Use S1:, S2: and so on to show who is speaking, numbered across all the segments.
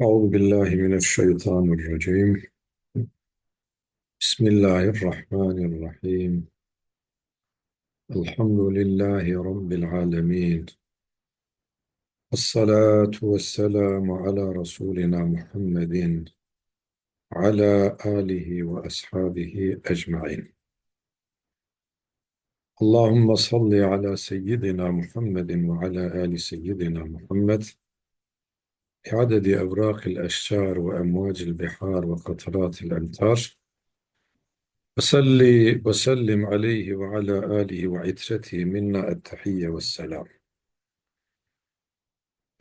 S1: Euzu billahi mineşşeytanirracim. Bismillahirrahmanirrahim. Elhamdülillahi rabbil alamin. Essalatu vesselamu ala rasulina Muhammedin ala alihi ve ashabihi ecmaîn. Allahumme salli ala seyyidina Muhammedin ve ala ali seyyidina Muhammed. وعلى آل سيدنا محمد بعدد أوراق الأشجار وأمواج البحار وقطرات الأمطار وصلي وسلم عليه وعلى آله وعترته minna التحية والسلام.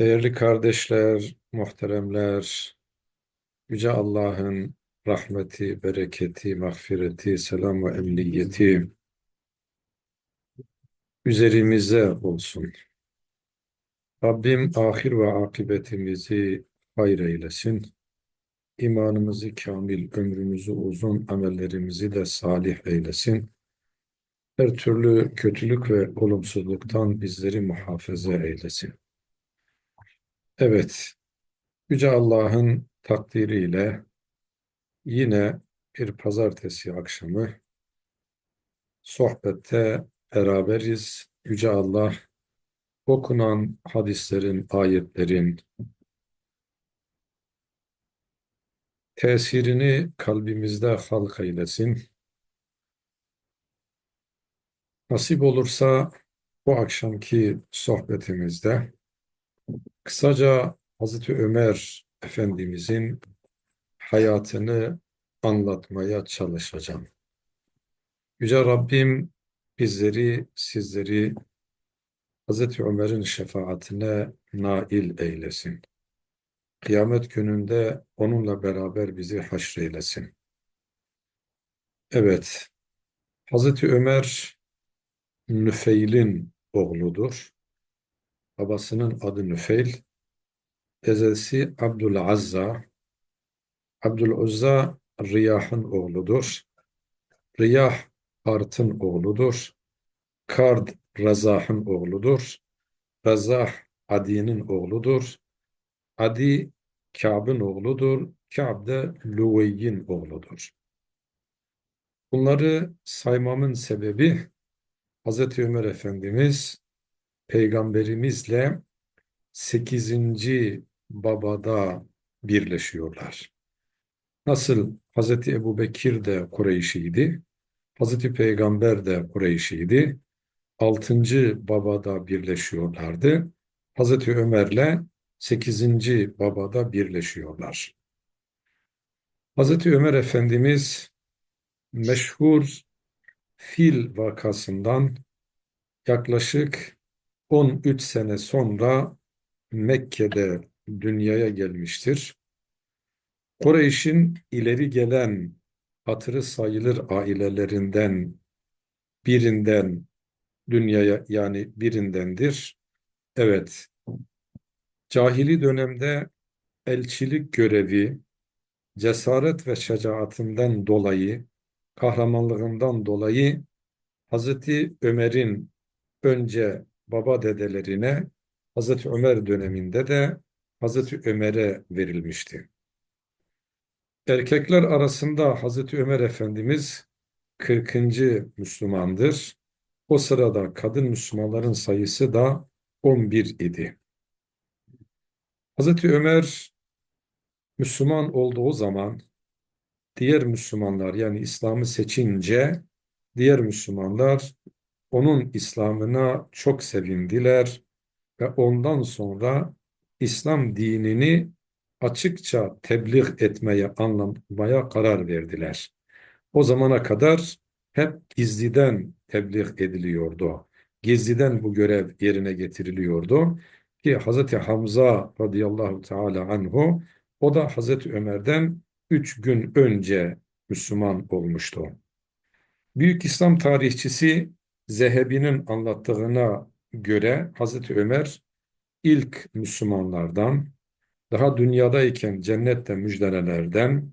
S1: Değerli kardeşler, muhteremler, Yüce Allah'ın rahmeti, bereketi, mağfireti, selam ve emniyeti üzerimize olsun. Rabbim ahir ve akıbetimizi hayır eylesin. İmanımızı kamil, ömrümüzü uzun, amellerimizi de salih eylesin. Her türlü kötülük ve olumsuzluktan bizleri muhafaza eylesin. Evet, Yüce Allah'ın takdiriyle yine bir pazartesi akşamı sohbette beraberiz. Yüce Allah okunan hadislerin, ayetlerin tesirini kalbimizde halk eylesin. Nasip olursa bu akşamki sohbetimizde kısaca Hazreti Ömer Efendimizin hayatını anlatmaya çalışacağım. Yüce Rabbim bizleri, sizleri Hazreti Ömer'in şefaatine nail eylesin. Kıyamet gününde onunla beraber bizi haşreylesin. Evet, Hazreti Ömer Nüfeil'in oğludur. Babasının adı Nüfeil. Dedesi Abdülazza. Abdüluzza Riyah'ın oğludur. Riyah Art'ın oğludur. Kard Razah'ın oğludur. Razah Adi'nin oğludur. Adi Kâb'ın oğludur. Kâb de Lüveyyin oğludur. Bunları saymamın sebebi Hz. Ömer Efendimiz peygamberimizle 8. babada birleşiyorlar. Nasıl Hz. Ebu Bekir de Kureyşiydi, Hz. Peygamber de Kureyşiydi, 6. babada birleşiyorlardı. Hz. Ömer'le 8. babada birleşiyorlar. Hz. Ömer Efendimiz meşhur fil vakasından yaklaşık 13 sene sonra Mekke'de dünyaya gelmiştir. Kureyş'in ileri gelen hatırı sayılır ailelerinden birinden dünyaya yani birindendir. Evet, cahili dönemde elçilik görevi, cesaret ve şecaatinden dolayı, kahramanlığından dolayı Hazreti Ömer'in önce baba dedelerine, Hazreti Ömer döneminde de Hazreti Ömer'e verilmişti. Erkekler arasında Hazreti Ömer Efendimiz 40. Müslümandır. O sırada kadın Müslümanların sayısı da 11 idi. Hazreti Ömer Müslüman olduğu zaman diğer Müslümanlar yani İslam'ı seçince diğer Müslümanlar onun İslam'ına çok sevindiler ve ondan sonra İslam dinini açıkça tebliğ etmeye, anlamaya karar verdiler. O zamana kadar hep gizliden tebliğ ediliyordu. Gizliden bu görev yerine getiriliyordu ki Hazreti Hamza radıyallahu teala anhu o da Hazreti Ömer'den üç gün önce Müslüman olmuştu. Büyük İslam tarihçisi Zehebi'nin anlattığına göre Hazreti Ömer ilk Müslümanlardan, daha dünyadayken cennette müjdelerden,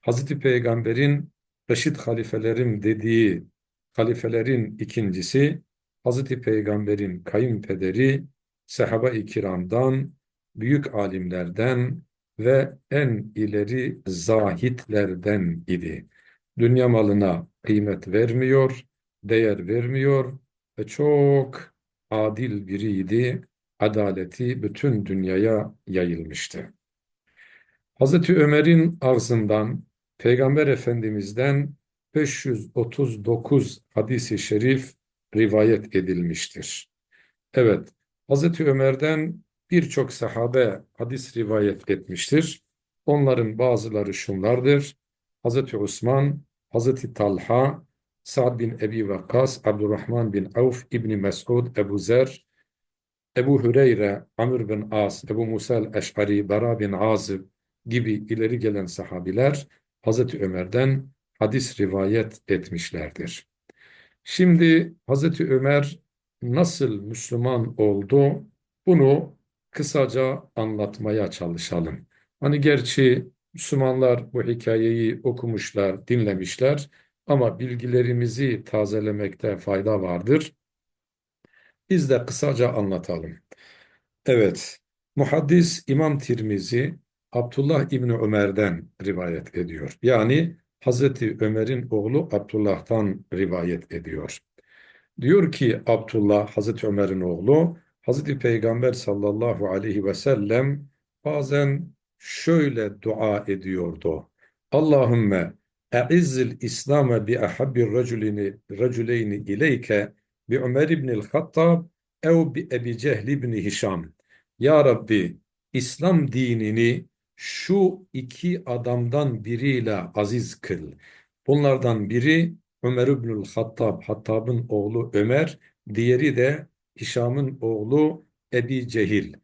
S1: Hazreti Peygamber'in Reşid halifelerim dediği halifelerin ikincisi, Hazreti Peygamber'in kayınpederi, sahaba-i kiramdan, büyük alimlerden, ve en ileri zahitlerden idi. Dünya malına kıymet vermiyor, değer vermiyor ve çok adil biriydi. Adaleti bütün dünyaya yayılmıştı. Hazreti Ömer'in ağzından Peygamber Efendimiz'den 539 hadisi şerif rivayet edilmiştir. Evet, Hazreti Ömer'den birçok sahabe hadis rivayet etmiştir. Onların bazıları şunlardır. Hazreti Osman, Hazreti Talha, Sa'd bin Ebi Vakkas, Abdurrahman bin Avf, İbni Mesud, Ebu Zer, Ebu Hüreyre, Amr bin As, Ebu Musa el-Eş'ari, Bara bin Azib gibi ileri gelen sahabiler Hazreti Ömer'den hadis rivayet etmişlerdir. Şimdi Hazreti Ömer nasıl Müslüman oldu? Bunu kısaca anlatmaya çalışalım. Hani gerçi Müslümanlar bu hikayeyi okumuşlar, dinlemişler ama bilgilerimizi tazelemekte fayda vardır. Biz de kısaca anlatalım. Evet, muhaddis İmam Tirmizi Abdullah İbni Ömer'den rivayet ediyor. Yani Hazreti Ömer'in oğlu Abdullah'tan rivayet ediyor. Diyor ki Abdullah, Hazreti Ömer'in oğlu, Hazreti Peygamber sallallahu aleyhi ve sellem bazen şöyle dua ediyordu. Allahümme e'izzil İslam'e bi ahabbir raculini, raculeyni ileyke bi Ömer ibnil Hattab ev bi Ebi Cehl ibni Hişam. Ya Rabbi, İslam dinini şu iki adamdan biriyle aziz kıl. Bunlardan biri Ömer İbnül Hattab, Hattab'ın oğlu Ömer, diğeri de Hişam'ın oğlu Ebi Cehil.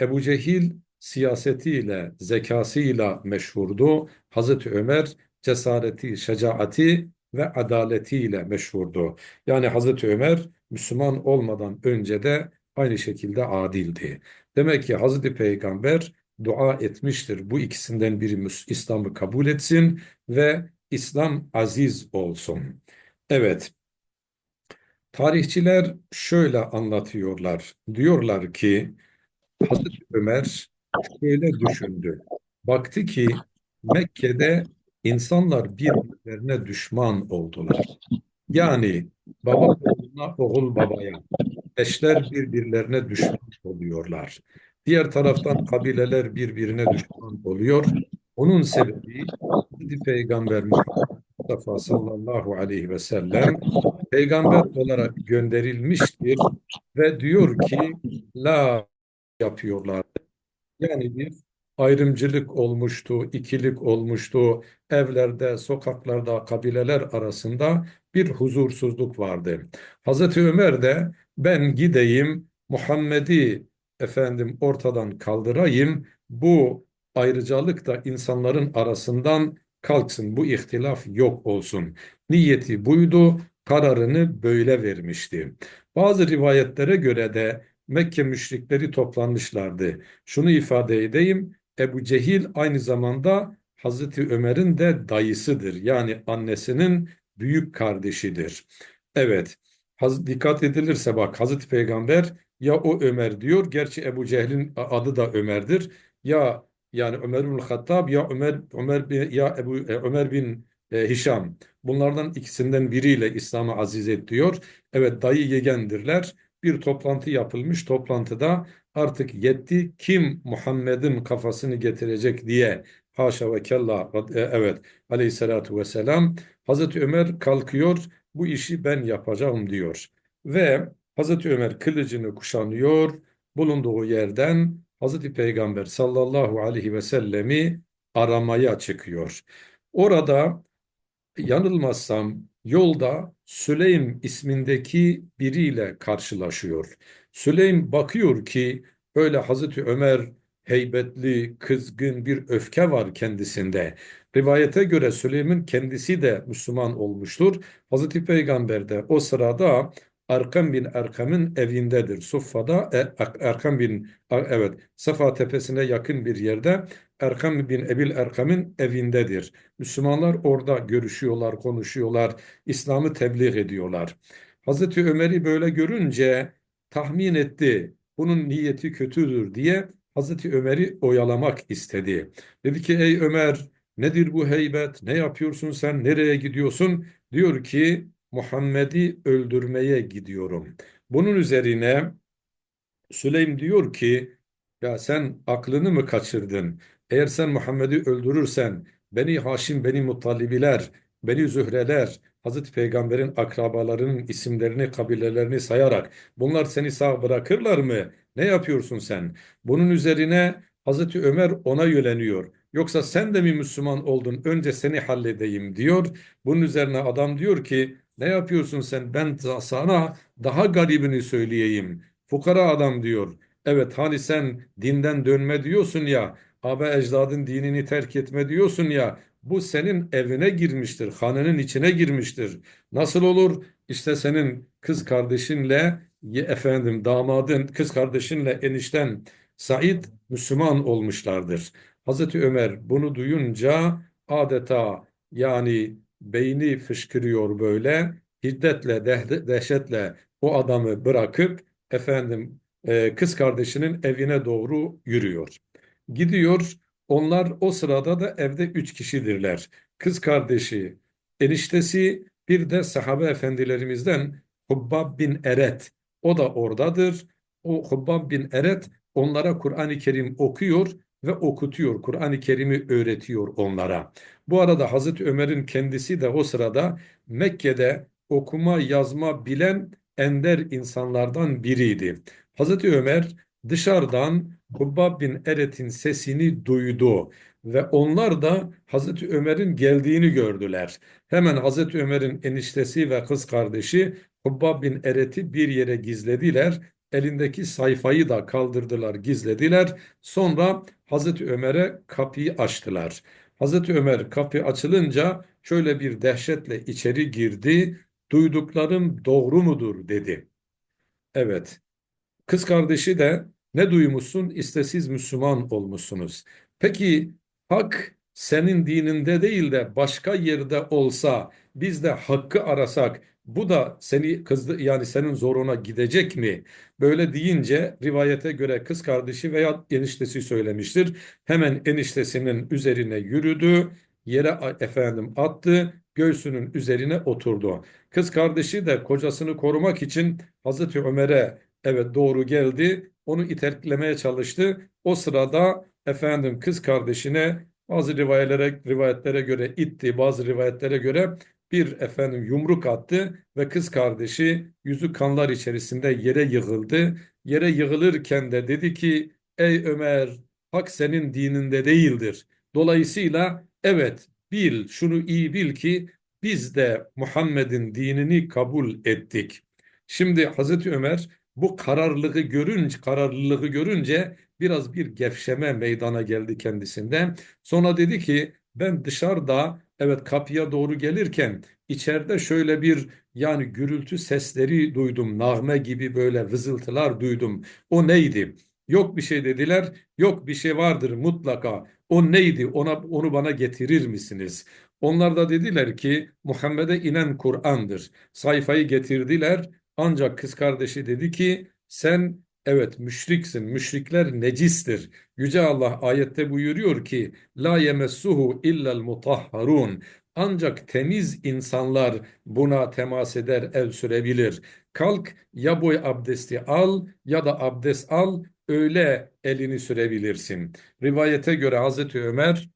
S1: Ebu Cehil siyasetiyle, zekasıyla meşhurdu. Hazreti Ömer cesareti, şecaati ve adaletiyle meşhurdu. Yani Hazreti Ömer Müslüman olmadan önce de aynı şekilde adildi. Demek ki Hazreti Peygamber dua etmiştir. Bu ikisinden biri İslam'ı kabul etsin ve İslam aziz olsun. Evet. Tarihçiler şöyle anlatıyorlar. Diyorlar ki Hazreti Ömer şöyle düşündü. Baktı ki Mekke'de insanlar birbirlerine düşman oldular. Yani baba oğluna, oğul babaya, eşler birbirlerine düşman oluyorlar. Diğer taraftan kabileler birbirine düşman oluyor. Onun sebebi Peygamber Mustafa sallallahu aleyhi ve sellem peygamber olarak gönderilmiştir ve diyor ki la yapıyorlar. Yani bir ayrımcılık olmuştu, ikilik olmuştu. Evlerde, sokaklarda, kabileler arasında bir huzursuzluk vardı. Hazreti Ömer de ben gideyim Muhammed'i efendim ortadan kaldırayım. Bu ayrıcalık da insanların arasından kalksın. Bu ihtilaf yok olsun. Niyeti buydu. Kararını böyle vermişti. Bazı rivayetlere göre de Mekke müşrikleri toplanmışlardı. Şunu ifade edeyim. Ebu Cehil aynı zamanda Hazreti Ömer'in de dayısıdır. Yani annesinin büyük kardeşidir. Evet. Dikkat edilirse bak Hazreti Peygamber ya o Ömer diyor. Gerçi Ebu Cehil'in adı da Ömer'dir. Ya yani Ömer bin Hattab ya Ömer Ömer bin, ya Ebu e, Ömer bin e, Hişam. Bunlardan ikisinden biriyle İslam'ı aziz et diyor. Evet dayı yegendirler. Bir toplantı yapılmış. Toplantıda artık yetti kim Muhammed'in kafasını getirecek diye haşa ve kella e, evet aleyhissalatu vesselam Hazreti Ömer kalkıyor bu işi ben yapacağım diyor. Ve Hazreti Ömer kılıcını kuşanıyor bulunduğu yerden Hazreti Peygamber sallallahu aleyhi ve sellemi aramaya çıkıyor. Orada yanılmazsam yolda Süleym ismindeki biriyle karşılaşıyor. Süleym bakıyor ki böyle Hazreti Ömer heybetli, kızgın bir öfke var kendisinde. Rivayete göre Süleym'in kendisi de Müslüman olmuştur. Hazreti Peygamber de o sırada Erkam bin Erkam'ın evindedir. Suffa'da e, bin evet Safa tepesine yakın bir yerde Erkam bin Ebil Erkam'ın evindedir. Müslümanlar orada görüşüyorlar, konuşuyorlar, İslam'ı tebliğ ediyorlar. Hazreti Ömer'i böyle görünce tahmin etti. Bunun niyeti kötüdür diye Hazreti Ömer'i oyalamak istedi. Dedi ki ey Ömer nedir bu heybet? Ne yapıyorsun sen? Nereye gidiyorsun? Diyor ki Muhammed'i öldürmeye gidiyorum. Bunun üzerine Süleym diyor ki ya sen aklını mı kaçırdın? Eğer sen Muhammed'i öldürürsen Beni Haşim, Beni Muttalibiler, Beni Zühreler, Hazreti Peygamber'in akrabalarının isimlerini, kabilelerini sayarak bunlar seni sağ bırakırlar mı? Ne yapıyorsun sen? Bunun üzerine Hazreti Ömer ona yöneliyor. Yoksa sen de mi Müslüman oldun? Önce seni halledeyim diyor. Bunun üzerine adam diyor ki ne yapıyorsun sen? Ben sana daha garibini söyleyeyim. Fukara adam diyor. Evet hani sen dinden dönme diyorsun ya, abe ecdadın dinini terk etme diyorsun ya, bu senin evine girmiştir, hanının içine girmiştir. Nasıl olur? İşte senin kız kardeşinle efendim damadın, kız kardeşinle enişten Said Müslüman olmuşlardır. Hazreti Ömer bunu duyunca adeta yani beyni fışkırıyor böyle, hiddetle, dehşetle o adamı bırakıp efendim e, kız kardeşinin evine doğru yürüyor. Gidiyor. Onlar o sırada da evde üç kişidirler. Kız kardeşi, eniştesi, bir de sahabe efendilerimizden Hubbab bin Eret. O da oradadır. O Hubbab bin Eret onlara Kur'an-ı Kerim okuyor ve okutuyor. Kur'an-ı Kerim'i öğretiyor onlara. Bu arada Hazreti Ömer'in kendisi de o sırada Mekke'de okuma yazma bilen ender insanlardan biriydi. Hazreti Ömer dışarıdan Hubbab bin Eret'in sesini duydu ve onlar da Hazreti Ömer'in geldiğini gördüler. Hemen Hazreti Ömer'in eniştesi ve kız kardeşi Hubbab bin Eret'i bir yere gizlediler. Elindeki sayfayı da kaldırdılar, gizlediler. Sonra Hazreti Ömer'e kapıyı açtılar. Hazreti Ömer kapı açılınca şöyle bir dehşetle içeri girdi. Duyduklarım doğru mudur dedi. Evet. Kız kardeşi de ne duymuşsun? İşte Müslüman olmuşsunuz. Peki hak senin dininde değil de başka yerde olsa biz de hakkı arasak bu da seni kızdı yani senin zoruna gidecek mi? Böyle deyince rivayete göre kız kardeşi veya eniştesi söylemiştir. Hemen eniştesinin üzerine yürüdü, yere efendim attı, göğsünün üzerine oturdu. Kız kardeşi de kocasını korumak için Hazreti Ömer'e evet doğru geldi. Onu iterlemeye çalıştı. O sırada efendim kız kardeşine bazı rivayetlere, rivayetlere göre itti, bazı rivayetlere göre bir efendim yumruk attı ve kız kardeşi yüzü kanlar içerisinde yere yığıldı. Yere yığılırken de dedi ki ey Ömer hak senin dininde değildir. Dolayısıyla evet bil şunu iyi bil ki biz de Muhammed'in dinini kabul ettik. Şimdi Hazreti Ömer bu kararlılığı görünce, kararlılığı görünce biraz bir gevşeme meydana geldi kendisinden. Sonra dedi ki ben dışarıda evet kapıya doğru gelirken içeride şöyle bir yani gürültü sesleri duydum. Nağme gibi böyle vızıltılar duydum. O neydi? Yok bir şey dediler. Yok bir şey vardır mutlaka. O neydi? Ona onu bana getirir misiniz? Onlar da dediler ki Muhammed'e inen Kur'an'dır. Sayfayı getirdiler. Ancak kız kardeşi dedi ki sen evet müşriksin. Müşrikler necistir. Yüce Allah ayette buyuruyor ki la yemessuhu illel mutahharun. Ancak temiz insanlar buna temas eder, el sürebilir. Kalk ya boy abdesti al ya da abdest al öyle elini sürebilirsin. Rivayete göre Hazreti Ömer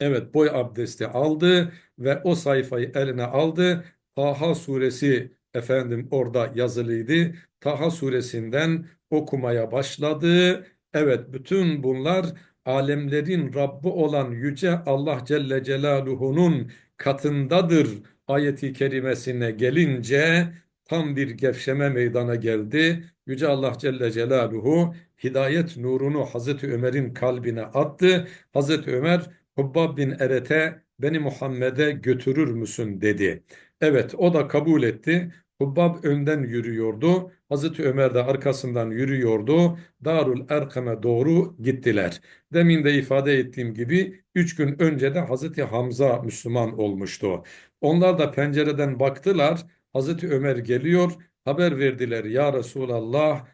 S1: evet boy abdesti aldı ve o sayfayı eline aldı. Taha suresi efendim orada yazılıydı. Taha suresinden okumaya başladı. Evet bütün bunlar alemlerin Rabbi olan Yüce Allah Celle Celaluhu'nun katındadır ayeti kerimesine gelince tam bir gevşeme meydana geldi. Yüce Allah Celle Celaluhu hidayet nurunu Hazreti Ömer'in kalbine attı. Hazreti Ömer Hubbab bin Eret'e beni Muhammed'e götürür müsün dedi. Evet o da kabul etti. Hubbab önden yürüyordu. Hazreti Ömer de arkasından yürüyordu. Darul Erkam'e doğru gittiler. Demin de ifade ettiğim gibi üç gün önce de Hazreti Hamza Müslüman olmuştu. Onlar da pencereden baktılar. Hazreti Ömer geliyor. Haber verdiler ya Resulallah.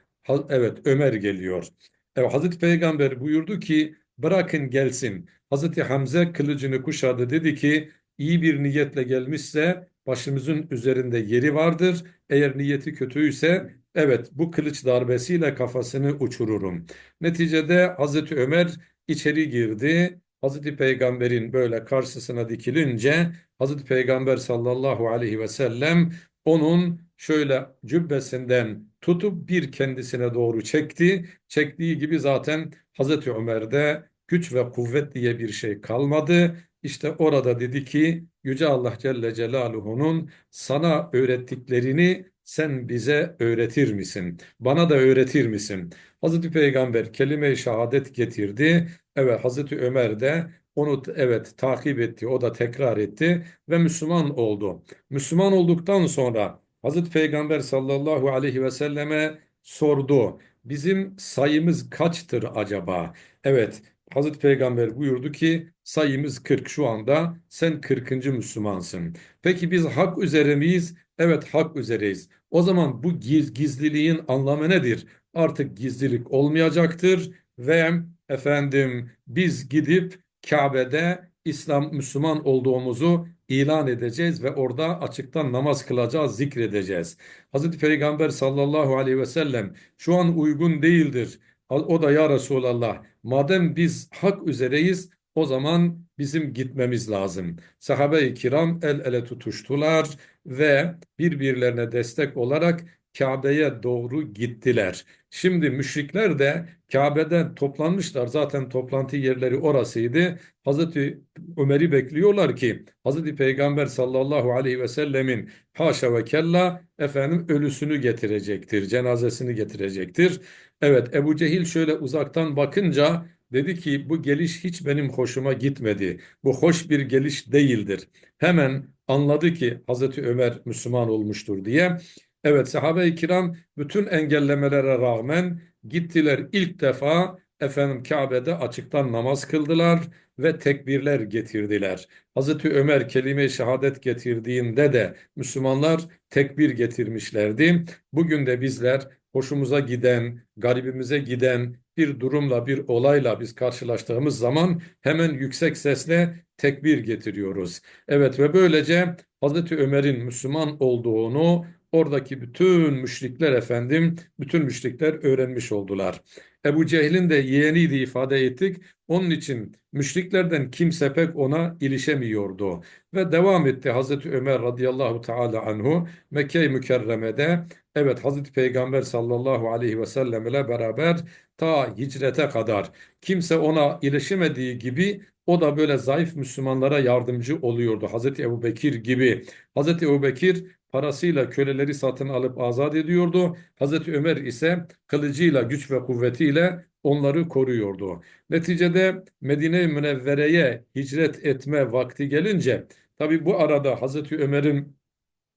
S1: Evet Ömer geliyor. Evet, Hazreti Peygamber buyurdu ki bırakın gelsin. Hazreti Hamze kılıcını kuşadı dedi ki iyi bir niyetle gelmişse başımızın üzerinde yeri vardır. Eğer niyeti kötüyse evet bu kılıç darbesiyle kafasını uçururum. Neticede Hazreti Ömer içeri girdi. Hazreti Peygamber'in böyle karşısına dikilince Hazreti Peygamber sallallahu aleyhi ve sellem onun şöyle cübbesinden tutup bir kendisine doğru çekti. Çektiği gibi zaten Hazreti Ömer'de güç ve kuvvet diye bir şey kalmadı. İşte orada dedi ki Yüce Allah Celle Celaluhu'nun sana öğrettiklerini sen bize öğretir misin? Bana da öğretir misin? Hazreti Peygamber kelime-i şehadet getirdi. Evet Hazreti Ömer de onu evet takip etti. O da tekrar etti ve Müslüman oldu. Müslüman olduktan sonra Hazreti Peygamber sallallahu aleyhi ve selleme sordu. Bizim sayımız kaçtır acaba? Evet, Hazreti Peygamber buyurdu ki sayımız 40 şu anda sen 40. Müslümansın. Peki biz hak üzere miyiz? Evet hak üzereyiz. O zaman bu giz, gizliliğin anlamı nedir? Artık gizlilik olmayacaktır ve efendim biz gidip Kabe'de İslam Müslüman olduğumuzu ilan edeceğiz ve orada açıktan namaz kılacağız, zikredeceğiz. Hazreti Peygamber sallallahu aleyhi ve sellem şu an uygun değildir. O da ya Resulallah madem biz hak üzereyiz o zaman bizim gitmemiz lazım. Sahabe-i kiram el ele tutuştular ve birbirlerine destek olarak Kabe'ye doğru gittiler. Şimdi müşrikler de Kabe'den toplanmışlar. Zaten toplantı yerleri orasıydı. Hazreti Ömer'i bekliyorlar ki Hazreti Peygamber sallallahu aleyhi ve sellemin haşa ve kella efendim ölüsünü getirecektir. Cenazesini getirecektir. Evet Ebu Cehil şöyle uzaktan bakınca dedi ki bu geliş hiç benim hoşuma gitmedi. Bu hoş bir geliş değildir. Hemen anladı ki Hazreti Ömer Müslüman olmuştur diye. Evet sahabe-i kiram bütün engellemelere rağmen gittiler ilk defa efendim Kabe'de açıktan namaz kıldılar ve tekbirler getirdiler. Hazreti Ömer kelime-i şehadet getirdiğinde de Müslümanlar tekbir getirmişlerdi. Bugün de bizler hoşumuza giden, garibimize giden bir durumla, bir olayla biz karşılaştığımız zaman hemen yüksek sesle tekbir getiriyoruz. Evet ve böylece Hazreti Ömer'in Müslüman olduğunu Oradaki bütün müşrikler efendim, bütün müşrikler öğrenmiş oldular. Ebu Cehil'in de yeğeniydi ifade ettik. Onun için müşriklerden kimse pek ona ilişemiyordu. Ve devam etti Hazreti Ömer radıyallahu teala anhu Mekke-i Mükerreme'de evet Hazreti Peygamber sallallahu aleyhi ve sellem ile beraber ta hicrete kadar kimse ona ilişemediği gibi o da böyle zayıf Müslümanlara yardımcı oluyordu. Hazreti Ebu Bekir gibi. Hazreti Ebu Bekir parasıyla köleleri satın alıp azat ediyordu. Hazreti Ömer ise kılıcıyla, güç ve kuvvetiyle onları koruyordu. Neticede Medine-i Münevvere'ye hicret etme vakti gelince, tabi bu arada Hazreti Ömer'in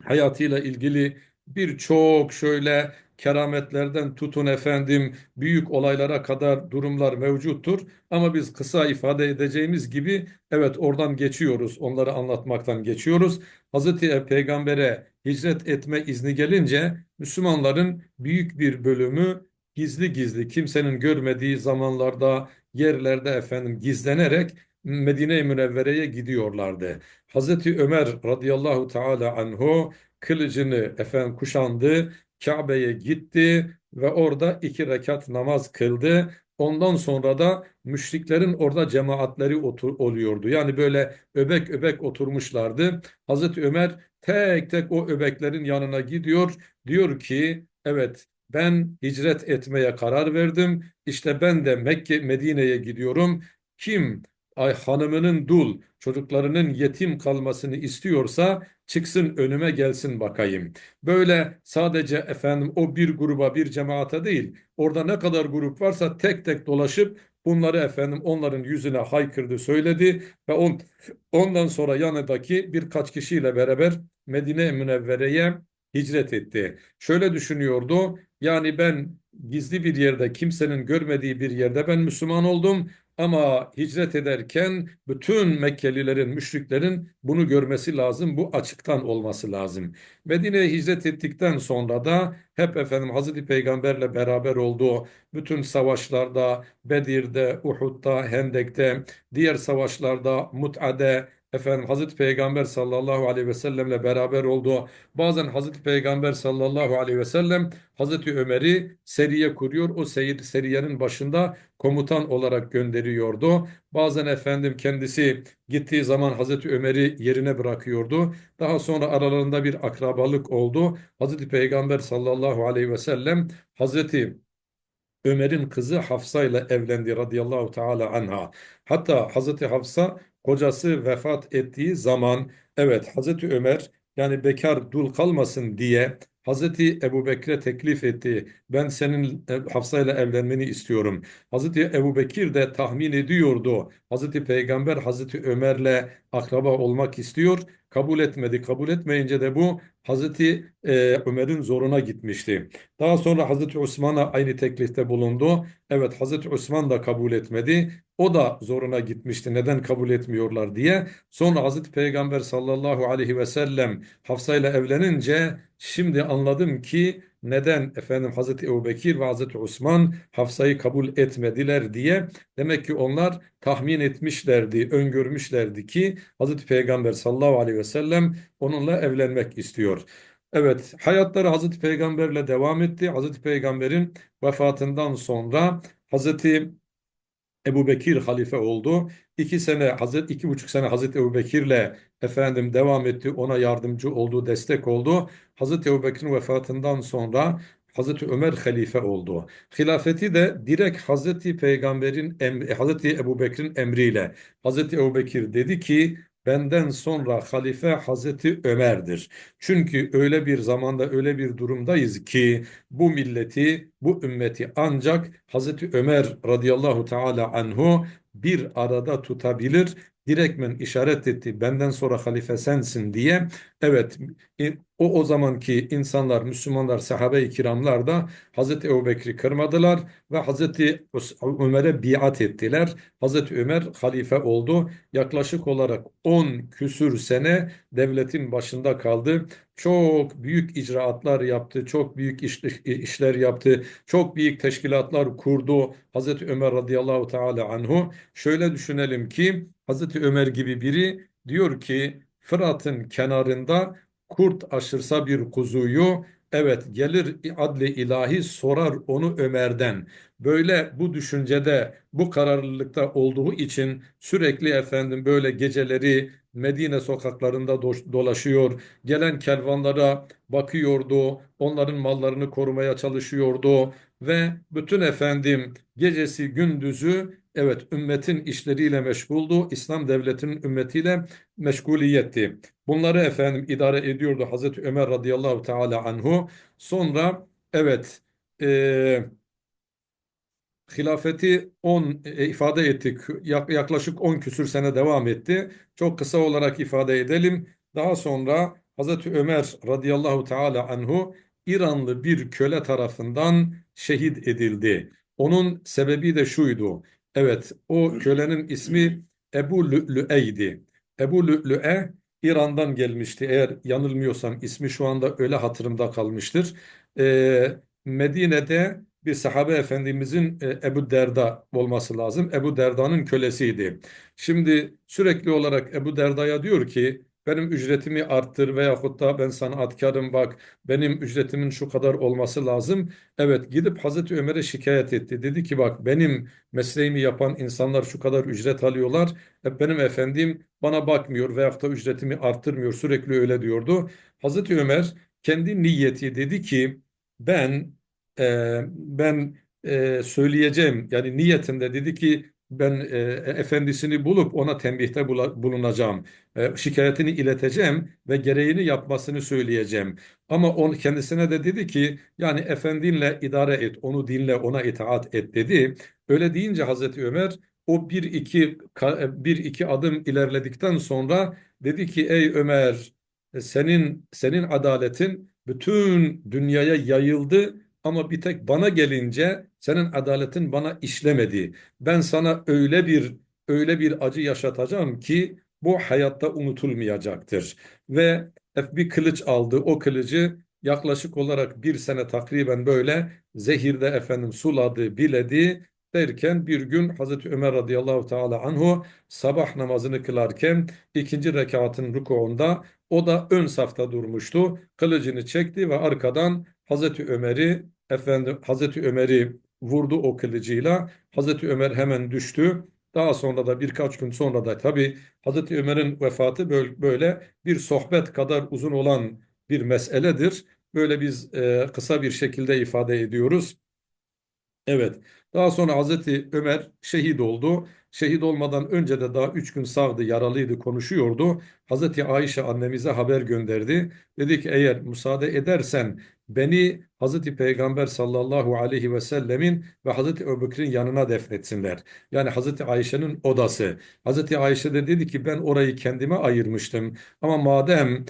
S1: hayatıyla ilgili birçok şöyle kerametlerden tutun efendim büyük olaylara kadar durumlar mevcuttur. Ama biz kısa ifade edeceğimiz gibi evet oradan geçiyoruz. Onları anlatmaktan geçiyoruz. Hazreti Peygamber'e hicret etme izni gelince Müslümanların büyük bir bölümü gizli gizli kimsenin görmediği zamanlarda yerlerde efendim gizlenerek Medine-i Münevvere'ye gidiyorlardı. Hazreti Ömer radıyallahu teala anhu kılıcını efendim kuşandı, Kabe'ye gitti ve orada iki rekat namaz kıldı. Ondan sonra da müşriklerin orada cemaatleri otur, oluyordu. Yani böyle öbek öbek oturmuşlardı. Hazreti Ömer tek tek o öbeklerin yanına gidiyor. Diyor ki evet ben hicret etmeye karar verdim. İşte ben de Mekke Medine'ye gidiyorum. Kim ay hanımının dul, çocuklarının yetim kalmasını istiyorsa çıksın önüme gelsin bakayım. Böyle sadece efendim o bir gruba bir cemaate değil orada ne kadar grup varsa tek tek dolaşıp bunları efendim onların yüzüne haykırdı söyledi ve on, ondan sonra yanındaki birkaç kişiyle beraber Medine Münevvere'ye hicret etti. Şöyle düşünüyordu yani ben gizli bir yerde kimsenin görmediği bir yerde ben Müslüman oldum Ama hicret ederken bütün Mekkelilerin, müşriklerin bunu görmesi lazım. Bu açıktan olması lazım. Medine'ye hicret ettikten sonra da hep efendim Hazreti Peygamberle beraber olduğu bütün savaşlarda, Bedir'de, Uhud'da, Hendek'te, diğer savaşlarda, Mut'ade, efendim Hazreti Peygamber sallallahu aleyhi ve sellemle beraber olduğu bazen Hazreti Peygamber sallallahu aleyhi ve sellem Hazreti Ömer'i seriye kuruyor. O seyir, seriyenin başında komutan olarak gönderiyordu. Bazen efendim kendisi gittiği zaman Hazreti Ömer'i yerine bırakıyordu. Daha sonra aralarında bir akrabalık oldu. Hazreti Peygamber sallallahu aleyhi ve sellem Hazreti Ömer'in kızı Hafsa ile evlendi radıyallahu teala anha. Hatta Hazreti Hafsa kocası vefat ettiği zaman evet Hazreti Ömer yani bekar dul kalmasın diye Hazreti Ebu Bekir'e teklif etti. Ben senin e, Hafsa ile evlenmeni istiyorum. Hazreti Ebu Bekir de tahmin ediyordu. Hazreti Peygamber Hazreti Ömer'le akraba olmak istiyor. Kabul etmedi. Kabul etmeyince de bu Hazreti e, Ömer'in zoruna gitmişti. Daha sonra Hazreti Osman'a aynı teklifte bulundu. Evet Hazreti Osman da kabul etmedi. O da zoruna gitmişti. Neden kabul etmiyorlar diye. Sonra Hazreti Peygamber sallallahu aleyhi ve sellem Hafsa ile evlenince şimdi anladım ki neden efendim Hazreti Ebubekir ve Hazreti Osman Hafsa'yı kabul etmediler diye. Demek ki onlar tahmin etmişlerdi, öngörmüşlerdi ki Hazreti Peygamber sallallahu aleyhi ve sellem onunla evlenmek istiyor. Evet, hayatları Hazreti Peygamberle devam etti. Hazreti Peygamber'in vefatından sonra Hazreti Ebu Bekir halife oldu. İki sene, Hazreti, iki buçuk sene Hazreti Ebu Bekir'le efendim devam etti. Ona yardımcı oldu, destek oldu. Hazreti Ebu Bekir'in vefatından sonra Hazreti Ömer halife oldu. Hilafeti de direkt Hazreti Peygamber'in, Hazreti Ebu Bekir'in emriyle. Hazreti Ebu Bekir dedi ki, Benden sonra halife Hazreti Ömer'dir. Çünkü öyle bir zamanda öyle bir durumdayız ki bu milleti, bu ümmeti ancak Hazreti Ömer radıyallahu teala anhu bir arada tutabilir. Direktmen işaret etti benden sonra halife sensin diye. Evet o o zamanki insanlar, Müslümanlar, sahabe-i kiramlar da Hazreti Ebubekir'i kırmadılar ve Hazreti Ömer'e biat ettiler. Hazreti Ömer halife oldu. Yaklaşık olarak 10 küsür sene devletin başında kaldı. Çok büyük icraatlar yaptı, çok büyük iş, işler yaptı, çok büyük teşkilatlar kurdu. Hazreti Ömer radıyallahu teala anhu. Şöyle düşünelim ki Hazreti Ömer gibi biri diyor ki Fırat'ın kenarında kurt aşırsa bir kuzuyu evet gelir adli ilahi sorar onu Ömer'den. Böyle bu düşüncede bu kararlılıkta olduğu için sürekli efendim böyle geceleri Medine sokaklarında do- dolaşıyor. Gelen kervanlara bakıyordu. Onların mallarını korumaya çalışıyordu ve bütün efendim gecesi gündüzü evet ümmetin işleriyle meşguldu. İslam devletinin ümmetiyle meşguliyetti. Bunları efendim idare ediyordu Hazreti Ömer radıyallahu teala anhu. Sonra evet e, hilafeti 10 e, ifade ettik. Yak- yaklaşık 10 küsür sene devam etti. Çok kısa olarak ifade edelim. Daha sonra Hazreti Ömer radıyallahu teala anhu İranlı bir köle tarafından şehit edildi. Onun sebebi de şuydu. Evet, o kölenin ismi Ebu Lü'lü'eydi. Ebu Lü'lü'e İran'dan gelmişti. Eğer yanılmıyorsam ismi şu anda öyle hatırımda kalmıştır. Ee, Medine'de bir sahabe efendimizin e, Ebu Derda olması lazım. Ebu Derda'nın kölesiydi. Şimdi sürekli olarak Ebu Derda'ya diyor ki benim ücretimi arttır veyahut da ben sanatkarım bak benim ücretimin şu kadar olması lazım. Evet gidip Hazreti Ömer'e şikayet etti. Dedi ki bak benim mesleğimi yapan insanlar şu kadar ücret alıyorlar. Hep benim efendim bana bakmıyor veyahut da ücretimi arttırmıyor sürekli öyle diyordu. Hazreti Ömer kendi niyeti dedi ki ben e, ben e, söyleyeceğim yani niyetinde dedi ki ben e, efendisini bulup ona tembihte bulunacağım. E, şikayetini ileteceğim ve gereğini yapmasını söyleyeceğim. Ama on kendisine de dedi ki yani efendinle idare et, onu dinle, ona itaat et dedi. Öyle deyince Hazreti Ömer o bir iki ka- bir iki adım ilerledikten sonra dedi ki ey Ömer senin senin adaletin bütün dünyaya yayıldı ama bir tek bana gelince senin adaletin bana işlemedi. Ben sana öyle bir öyle bir acı yaşatacağım ki bu hayatta unutulmayacaktır. Ve bir kılıç aldı. O kılıcı yaklaşık olarak bir sene takriben böyle zehirde efendim suladı, biledi derken bir gün Hazreti Ömer radıyallahu teala anhu sabah namazını kılarken ikinci rekatın rükuunda o da ön safta durmuştu. Kılıcını çekti ve arkadan Hazreti Ömer'i efendim Hazreti Ömer'i vurdu o kılıcıyla. Hazreti Ömer hemen düştü. Daha sonra da birkaç gün sonra da tabii Hazreti Ömer'in vefatı böyle bir sohbet kadar uzun olan bir meseledir. Böyle biz e, kısa bir şekilde ifade ediyoruz. Evet. Daha sonra Hazreti Ömer şehit oldu. Şehit olmadan önce de daha üç gün sağdı, yaralıydı, konuşuyordu. Hazreti Ayşe annemize haber gönderdi. Dedi ki eğer müsaade edersen beni Hazreti Peygamber sallallahu aleyhi ve sellemin ve Hazreti Ebubekir'in yanına defnetsinler. Yani Hazreti Ayşe'nin odası. Hazreti Ayşe de dedi ki ben orayı kendime ayırmıştım. Ama madem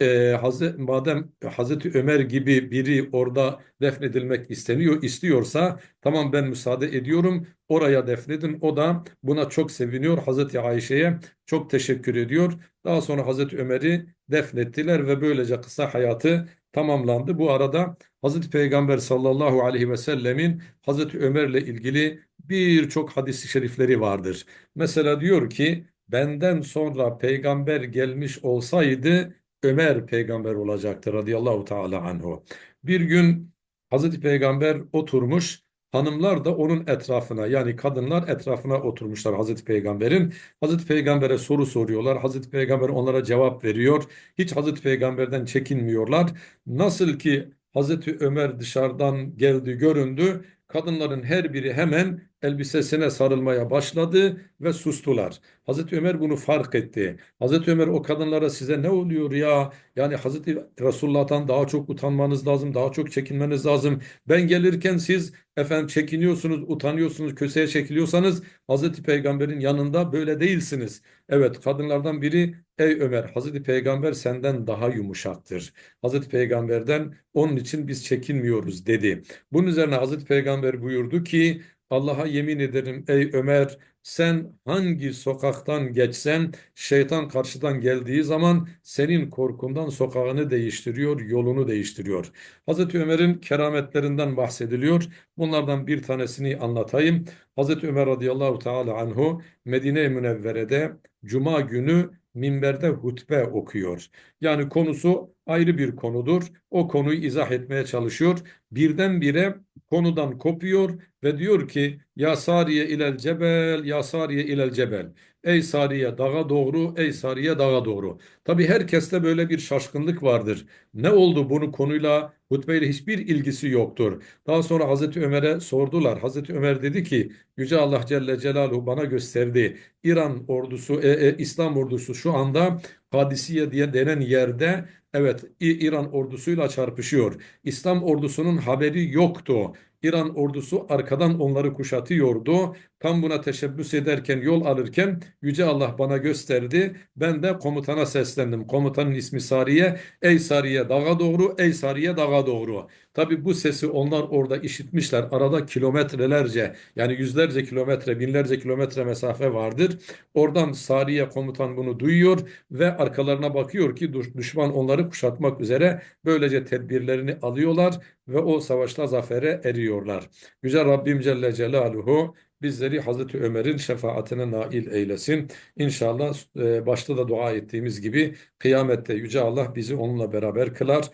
S1: e, Hazreti, madem Hazreti Ömer gibi biri orada defnedilmek isteniyor, istiyorsa tamam ben müsaade ediyorum oraya defnedin. O da buna çok seviniyor. Hazreti Ayşe'ye çok teşekkür ediyor. Daha sonra Hazreti Ömer'i defnettiler ve böylece kısa hayatı tamamlandı. Bu arada Hazreti Peygamber sallallahu aleyhi ve sellemin Hazreti Ömer'le ilgili birçok hadis-i şerifleri vardır. Mesela diyor ki benden sonra peygamber gelmiş olsaydı Ömer peygamber olacaktı radıyallahu teala anhu. Bir gün Hazreti Peygamber oturmuş, hanımlar da onun etrafına yani kadınlar etrafına oturmuşlar Hazreti Peygamber'in. Hazreti Peygamber'e soru soruyorlar. Hazreti Peygamber onlara cevap veriyor. Hiç Hazreti Peygamber'den çekinmiyorlar. Nasıl ki Hazreti Ömer dışarıdan geldi göründü. Kadınların her biri hemen elbisesine sarılmaya başladı ve sustular. Hazreti Ömer bunu fark etti. Hazreti Ömer o kadınlara size ne oluyor ya? Yani Hazreti Resulullah'tan daha çok utanmanız lazım, daha çok çekinmeniz lazım. Ben gelirken siz efendim çekiniyorsunuz, utanıyorsunuz, köseye çekiliyorsanız Hazreti Peygamber'in yanında böyle değilsiniz. Evet kadınlardan biri ey Ömer Hazreti Peygamber senden daha yumuşaktır. Hazreti Peygamber'den onun için biz çekinmiyoruz dedi. Bunun üzerine Hazreti Peygamber buyurdu ki Allah'a yemin ederim ey Ömer sen hangi sokaktan geçsen şeytan karşıdan geldiği zaman senin korkundan sokağını değiştiriyor, yolunu değiştiriyor. Hazreti Ömer'in kerametlerinden bahsediliyor. Bunlardan bir tanesini anlatayım. Hazreti Ömer radıyallahu teala anhu Medine-i Münevvere'de Cuma günü minberde hutbe okuyor. Yani konusu ayrı bir konudur. O konuyu izah etmeye çalışıyor. Birdenbire konudan kopuyor ve diyor ki ya Sariye ilel cebel ya Sariye ilel cebel. Ey Sariye dağa doğru, ey Sariye dağa doğru. Tabi herkeste böyle bir şaşkınlık vardır. Ne oldu bunu konuyla hutbeyle hiçbir ilgisi yoktur. Daha sonra Hazreti Ömer'e sordular. Hazreti Ömer dedi ki Yüce Allah Celle Celaluhu bana gösterdi. İran ordusu, e, e, İslam ordusu şu anda Kadisiye diye denen yerde evet İran ordusuyla çarpışıyor. İslam ordusunun haberi yoktu. İran ordusu arkadan onları kuşatıyordu. Tam buna teşebbüs ederken, yol alırken Yüce Allah bana gösterdi. Ben de komutana seslendim. Komutanın ismi Sariye. Ey Sariye dağa doğru, ey Sariye dağa doğru. Tabi bu sesi onlar orada işitmişler. Arada kilometrelerce yani yüzlerce kilometre, binlerce kilometre mesafe vardır. Oradan Sariye komutan bunu duyuyor ve arkalarına bakıyor ki düşman onları kuşatmak üzere böylece tedbirlerini alıyorlar ve o savaşta zafere eriyorlar. Yüce Rabbim Celle Celaluhu bizleri Hazreti Ömer'in şefaatine nail eylesin. İnşallah e, başta da dua ettiğimiz gibi kıyamette Yüce Allah bizi onunla beraber kılar.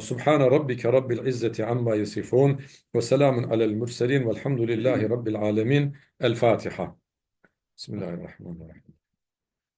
S1: Subhane rabbike rabbil izzeti amma yasifun ve selamun alel murselin velhamdülillahi rabbil alemin. El Fatiha. Bismillahirrahmanirrahim.